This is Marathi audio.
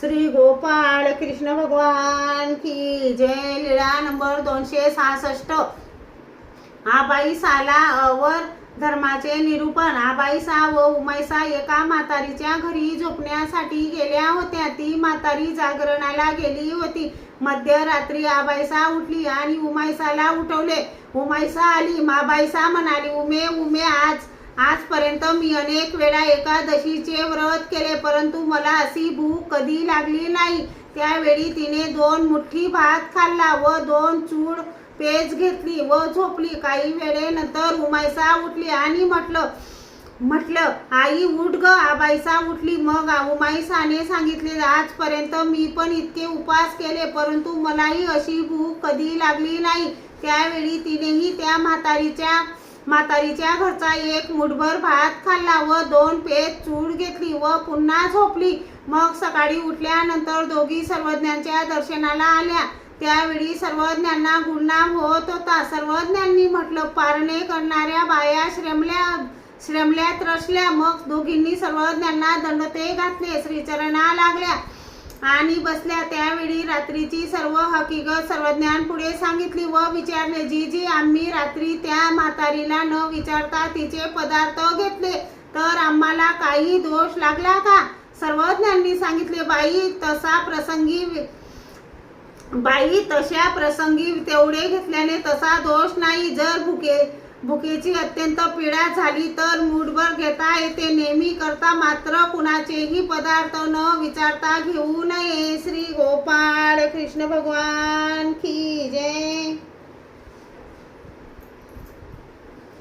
श्री गोपाळ कृष्ण भगवान की जय. लीळा नंबर दोनशे सहासष्ट. आबाई साला अवर धर्माचे निरूपण. आबाईसा व उमाईसा एका म्हातारीच्या घरी झोपण्यासाठी गेल्या होत्या. ती म्हातारी जागरणाला गेली होती. मध्यरात्री आबाईसा उठली आणि उमाईसाला उठवले. उमाईसा आली. माबाईसा म्हणाली उमे उमे आज आजपर्यंत मी अनेक वेळा एकादशीचे व्रत केले परंतु मला अशी भूक कधी लागली नाही. त्यावेळी तिने दोन मुठ्ठी भात खाल्ला व दोन चूड पेज घेतली व झोपली. काही वेळेनंतर उमायसा उठली आणि म्हटलं म्हटलं आई उठ ग. आबाईसा उठली. मग उमाईसाने सांगितले आजपर्यंत मी पण इतके उपास केले परंतु मलाही अशी भूक कधी लागली नाही. त्यावेळी तिनेही त्या म्हातारीच्या म्हातारीच्या घरचा एक मुठभर भात खाल्ला व दोन पेज चूड घेतली व पुन्हा झोपली. मग सकाळी उठल्यानंतर दोघी सर्वज्ञांच्या दर्शनाला आल्या. त्यावेळी सर्वज्ञांना गुणनाम होत होता. सर्वज्ञांनी म्हटलं पारणे करणाऱ्या बाया श्रमल्या श्रमल्या त्रसल्या मग दोघींनी सर्वज्ञांना दंडते घातले. श्रीचरणा लागल्या. आणि बसल्या त्यावेळी रात्रीची सर्व हकीकत सर्वज्ञान पुढे सांगितली व विचारले जी जी आम्ही रात्री त्या म्हातारीला न विचारता तिचे पदार्थ घेतले तर आम्हाला काही दोष लागला का? सर्वज्ञांनी सांगितले बाई तसा प्रसंगी बाई तशा प्रसंगी तेवढे घेतल्याने तसा दोष नाही जर भुके भुकेची अत्यंत पीडा झाली तर मूठभर घेता येते. नेहमी करता मात्र कुणाचेही पदार्थ न विचारता घेऊ नये. श्री गोपाळ कृष्ण भगवान.